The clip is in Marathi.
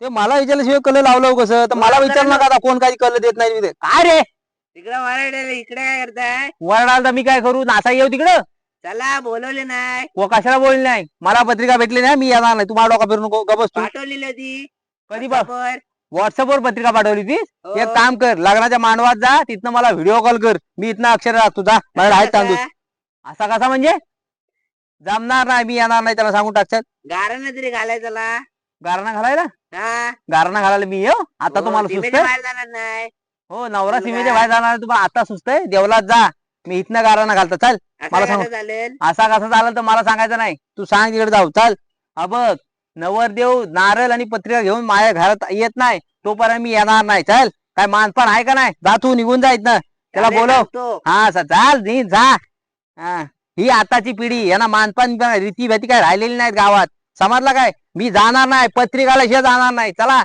ते मला विचारल्याशिवाय कल लावलं कसं तर मला विचार नका आता कोण काही कल देत नाही तिथे काय रे? तिकडे वरायला इकडे काय करताय? वरडाल तर मी काय करू? नासा येऊ तिकडं? चला बोलवले नाही. व कशाला बोलली नाही? मला पत्रिका भेटली नाही मी येणार नाही. तुम्हाला डोका फिरू नको. गबस तू. पाठवलेली होती. कधी बा वर. व्हॉट्सअपवर पत्रिका पाठवली ती हो. एक काम कर लग्नाच्या मांडवात जा तिथनं मला व्हिडिओ कॉल कर. मी इथनं अक्षर राहतो जा. मला आहेत तांदूळ असा कसा म्हणजे? जमणार नाही मी येणार नाही त्याला सांगून टाकशात गारानं तरी घालायचं गारणा घालायला? हा. गारणा घालायला मी येऊ. आता हो, तुम्हाला सीमेच्या सुस्त आहे? बाहेर जाणार नाही. हो नवरा तुला- सीमेच्या बाहेर जाणार तुम्हाला आता सुस्त आहे देवलात जा. मी इथनं गारणा घालतो. चल असं मला सांग. कसं चालेल? असा कसा झाला तर मला सांगायचं नाही. तू सांग तिकडे जाऊ. चल. हा बघ. नवरदेव नारळ आणि पत्रिका घेऊन माझ्या घरात येत नाही. तोपर्यंत मी येणार नाही. चल. काय मानपान आहे का नाही? जा तू निघून जा इथनं. त्याला चालेल, बोलव. सांगतो. हा असं चाल नी जा. हा. ही आताची पिढी. यांना मानपान रीती भीती काय राहिलेली नाहीत गावात. समजलं काय? मी जाणार नाही पत्रिकाला शिवाय जाणार नाही. चला.